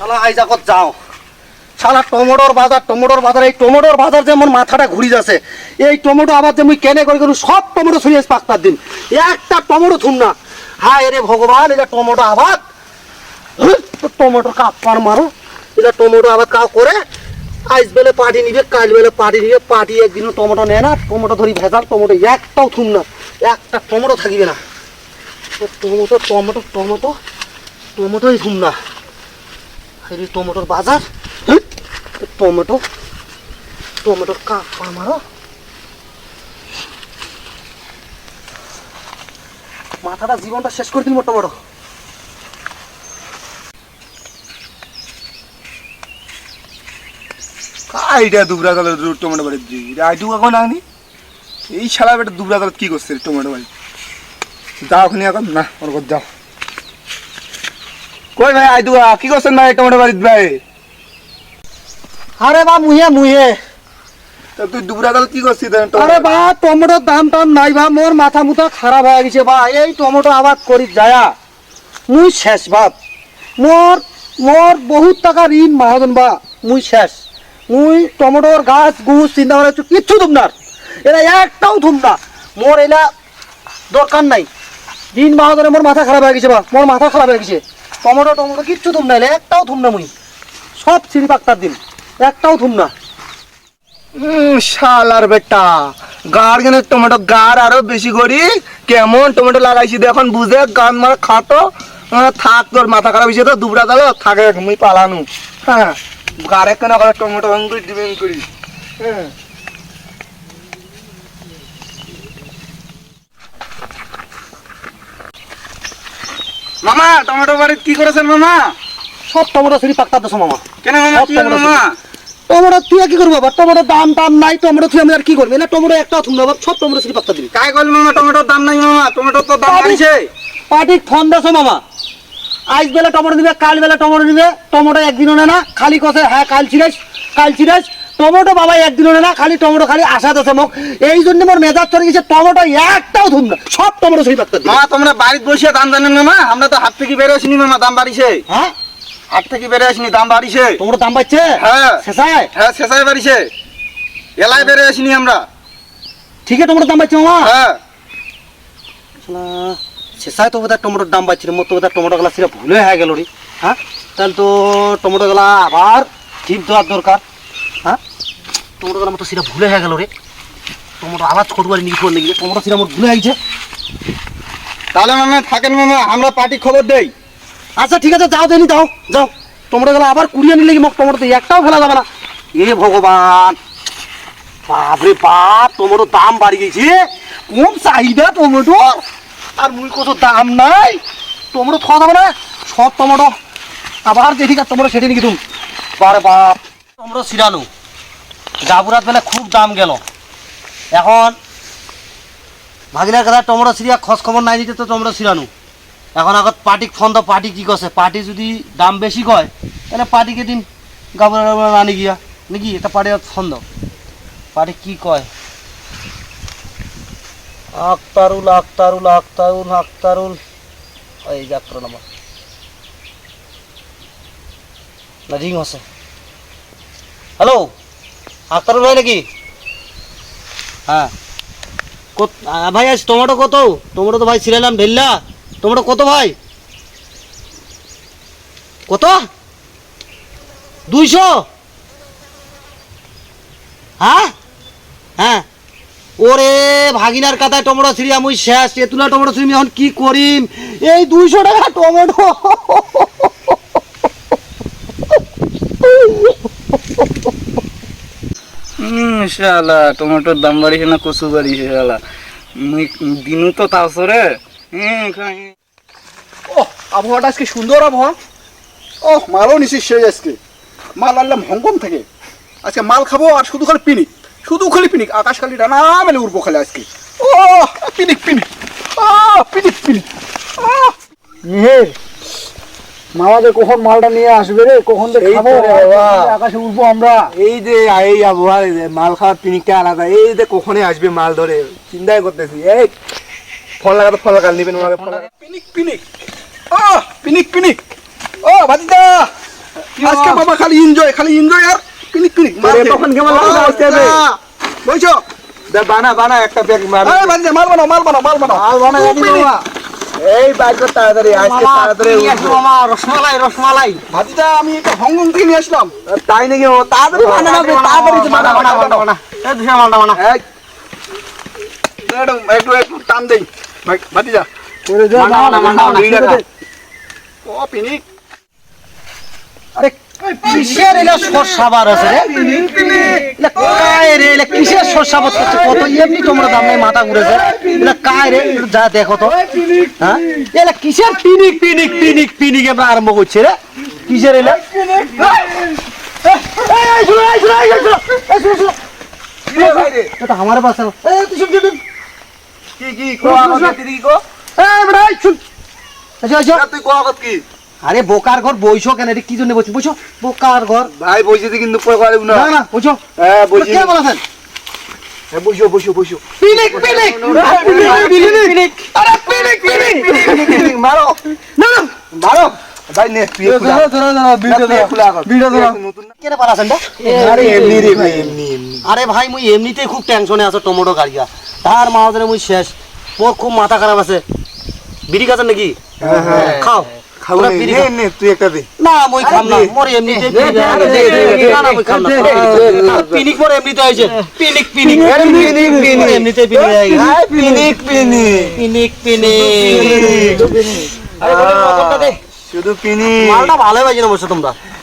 শালা আইজাকত যাও। শালা টমেটোর বাজার টমেটোর বাজার, এই টমেটোর বাজার যেমন মাথাটা ঘুরি যাচ্ছে, এই টমেটো আবার যে মুই কেনে করে গেলু সব টমেটো ছড়িয়ে পাক্তার দিন। একটা টমেটো থুম না। হায় রে ভগবান এটা টমেটো আবাদ। টমেটো কাপার মারো। এটা টমেটো আবাদ কাউ করে আইস বেলে পাটি নিবে, কাল বেলে পাটি নিবে, পাটি একদিনও টমেটো নেয় না, টমেটো ধরি ভেজাল, টমেটো একটাও থুম না, একটা টমেটো থাকিবে না। টমেটো টমেটো টমেটো, টমেটোই থুম না। এই টমেটোর বাজার? টমেটো টমেটোর কাপা মারো মাথাটা জীবনটা শেষ করে দিল টমেটো এইটা দুবরা দলের টমেটো বাড়ির দিই এটা আইটু এখন আনি এই শালা বেটা দুবরা দলত কি করছে টমেটো বাড়ি যাও ওখানে এখন না ওর যাও কই ভাই আইটু কি করছেন ভাই? টমেটো বাড়ির ভাই? আরে বা মুহে মুহে তুই দুবরা দল কি করছিস আরে বা টমেটোর দাম টাম নাই বা মোর মাথা মুথা খারাপ হয়ে গেছে বা এই টমেটো আবাদ করি যায়া। মুই শেষ বাপ। মোর মোর বহুত টাকা ঋণ মাহাজন বা মুই শেষ। মুই টমেটোর গাছ গুছ চিন্তা করে কিচ্ছু তুমনার এরা একটাও থুম না। মোর এলা দরকার নাই। ঋণ মাহাজনে মোর মাথা খারাপ হয়ে গেছে বা মোর মাথা খারাপ হয়ে গেছে। টমেটো টমেটো কিচ্ছু থুম না একটাও থুম না মুই সব চিনি পাক্তার দিন একটাও থুম না। শালার বেটা গার কেন টমেটো গার আরও বেশি করি কেমন টমেটো লাগাইছি দেখুন বুঝে গান মারা আহ, থাক তোর মাথা খারাপ হয়েছে তো দুবরা দল থাকে মুই পালানু। হ্যাঁ গারে কেন করে টমেটো করি হ্যাঁ। মামা টমেটো বাড়ির কি করেছেন মামা? সব টমেটো চিনি পাক্তার দেশ মামা। কেন মামা কি মামা? টমেটো তুই কি করব বাবা? টমেটো দাম টাম নাই টমেটো তুই আমি আর কি করবি? না টমেটো একটা থুম বাবা, সব টমেটো চিনি পাত্তা দিবি। কাই করলি মামা টমেটোর দাম নাই মামা? টমেটোর তো দাম। বাড়িছে। পার্টি ফোন দেছো মামা। আজ বেলা টমেটো দিবে কাল বেলা টমেটো দিবে। টমেটো একদিনও নেয় না। খালি কষে হ্যাঁ কাল ছিড়াইস কাল ছিড়াইস। টমেটো বাবা একদিনও নেয় না খালি টমেটো খালি আশা দেছে মোক। এই জন্য মোর মেজাজ চলে গেছে টমেটো একটাও থুম না সব টমেটো চিনি পাত্তা মামা তোমরা বাড়িতে বসে দাম জানেন মামা আমরা তো হাত থেকে বেরো আসিনি মামা দাম বাড়িছে। হ্যাঁ? হাট থেকে বেরো আসিনি দাম বাড়িছে। টমেটো দাম বাড়ছে? হ্যাঁ। শেষায়? হ্যাঁ শেষায় বাড়িছে। এলাই বেরো আসিনি আমরা। ঠিক আছে টমেটো দাম বাড়ছে মামা। হ্যাঁ। শেষায় তো বোধহয় টমেটোর দাম পাচ্ছিল মোট তো বোধহয় টমেটো গুলা সেটা ভুলে হয়ে গেল রে। হ্যাঁ? তাহলে তো টমেটো গুলা আবার ঠিক দেওয়ার দরকার। হ্যাঁ? টমেটো গুলা মতো সেটা ভুলে হয়ে গেল রে। টমেটো আবার ছোট করে নিয়ে ফোন লেগে টমেটো সেটা আমার ভুলে গেছে তাহলে মামা থাকেন মামা আমরা পার্টি খবর দেই। আচ্ছা ঠিক আছে যাও দেনি যাও যাও। টমেটো গুলা আবার কুড়িয়ে নিলে কি মোক টমেটো তো একটাও ফেলা যাবে না। এ ভগবান বাপরে বাপ টমেটোর দাম বাড়ি গেছে। কম চাহিদা টমেটো আর মুই কত দাম নাই। টমেটো খাওয়া যাবে না। সব টমেটো আবার কাজ টমেটো সেটি নাকি তুমি। বারে বাপ। টমেটো ছিড়ানো জাবুরাত বেলা খুব দাম গেল। এখন ভাগিনার কথা টমেটো ছিড়িয়া খোঁজ খবর নাই দিতে তো টমেটো ছিড়ানো এখন আগত পার্টিক ফোন তো পার্টি কি করছে পার্টি যদি দাম বেশি কয় তাহলে পার্টিকে দিন গাবুরা আনি গিয়া নাকি? এটা পার্টি ফোন দাও। পার্টি কি কয়? আক্তারুল আক্তারুল আক্তারুল আক্তারুল এই যে আক্তার নাম্বার না রিং আছে হ্যালো? আক্তারুল ভাই নাকি? হ্যাঁ। ভাই, আজ টমেটো কত? টমেটো তো ভাই ছিলাম ঢেললা টমেটো কত ভাই? কত? দুইশো? হ্যাঁ? হ্যাঁ। ওরে ভাগিনার কাতায় টমেটো ছিঁড়ি, আমি শেষ। এতুলা টমেটো ছিঁড়ি এখন কি করিম? এই দুইশো টাকা টমেটো। শালা টমেটোর দাম বাড়িছে না কচু বাড়িছে শালা? দিনু তো তাসরে হুম খাই। ও আবহাওয়াটা আজকে সুন্দর আবহাওয়া। ও মালও নিছি সেই আজকে। মাল আনলাম হংকং থেকে। আজকে মাল খাব আর শুধু খালি পিনিক। শুধু খালি পিনিক। আকাশ খালি ডানা মেলে উঠবো খালি আজকে। ও পিনিক পিনিক। ও পিনিক পিনিক। মেহের মামাদের কখন মালটা নিয়ে আসবে রে? কখন যে খাব? রে বাবা। আকাশে উঠবো আমরা। এই যে এই আবহাওয়া এই যে মাল খাওয়ার পিনিকটা আলাদা। এই যে কখনই আসবে মাল ধরে? চিন্তাই করতেছি। এই ফল লাগাতে ফল লাগাল নিবেন ওনাকে ফল পিনিক পিনিক। ও পিনিক পিনিক। ও ভাতিজা। আজকে বাবা খালি এনজয় খালি এনজয় আর পিনিক পিনিক। তোরে তখন কেমন লাগল আসতে হবে? বুঝছ দে বানা বানা একটা ব্যাগ মার এই বাজে মাল বানাও মাল বানাও মাল বানাও। আর বানা জানি বাবা। এই বাইক তাড়াতাড়ি আজকে তাড়াতাড়ি। রসমালাই রসমালাই। ভাতিটা আমি একটা হংকং থেকে নিয়ে আসলাম। তাই নাকি? ও তাড়াতাড়ি বানা না তাড়াতাড়ি বানা বানা বানা এই দুশো মালটা বানা। একটু একটু টান দেই। ভাতিজা। করে দে বানা, বানা, বানা, বানা। ও পিনিক। আরে কিসের এলা আছে রে? এলা কিসের করছে কত এমনি তোমরা দাম মাথা ঘুরেছে এলা কায় রে যা দেখো তো। হ্যাঁ? এলা কিসের পিনিক পিনিক পিনিক পিনিক এবার আরম্ভ করছে রে? কিসের এলা? আমার বাসা এই তুই শুন শুন কি কি কো আগত কি কো? এই বড় শুন। আচ্ছা আচ্ছা তুই কো আগত কি? আরে বোকার ঘর বইছো কেন? এটা কি জন্য বলছো? বুঝছ বোকার ঘর। ভাই বসে কিন্তু না। হ্যাঁ কে বলেছেন? বসো বসো বসো পিনিক পিনিক পিনিক আরে পিনিক পিনিক মারো না না মারো ভাই নে তুই খুলা ভিডিও খুলা আগত ভিডিও নতুন কেন পারাছেন আরে এমনি রে ভাই এমনি এমনি আরে ভাই মুই এমনিতেই খুব টেনশনে আছো টমেটো গাড়িয়া তার মাঝে মুই শেষ মোর খুব মাথা খারাপ আছে বিড়ি খাচ্ছেন নাকি হ্যাঁ হ্যাঁ খাও খাব তোরা নে নে তুই একটা দে। না মই খাম না। মোর এমনিতে না না মুই খাম না। পিনিক মোর এমনিতে পিনিক পিনিক। পিনিক, পিনিক। এমনিতে পিনিক পিনিক। পিনিক পিনিক। পিনিক। আরে বলে কতটা দে। শুধু পিনিক। মালটা ভালো বাজি না বসে তোমরা।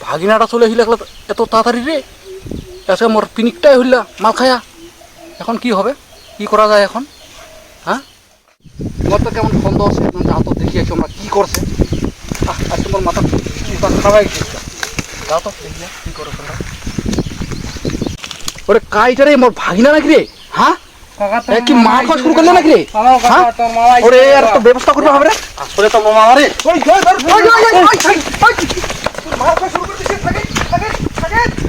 ভাগিনাটা চলে আহিলে একলা এত তাড়াতাড়ি রে আজকে মোর পিনিকটাই হইলা মাল খায়া এখন কি হবে কি করা যায় এখন হ্যাঁ তোমার তো কেমন সন্দেহ আছে তুমি যাও তো দেখি আছি আমরা কি করছে আজ তোমার মাথা খাওয়াই গেছে যাও তো দেখি না, কি করে তোমরা ওরে কাইটা রে মোর ভাগিনা নাকি রে হ্যাঁ কি মাল খাওয়া শুরু করলে নাকি রে হ্যাঁ? ওরে আর তো ব্যবস্থা করতে হবে রে আসলে তো মামা রে ওই ওই ওই ওই मारा सुरू करते सगळे सगळे सगळे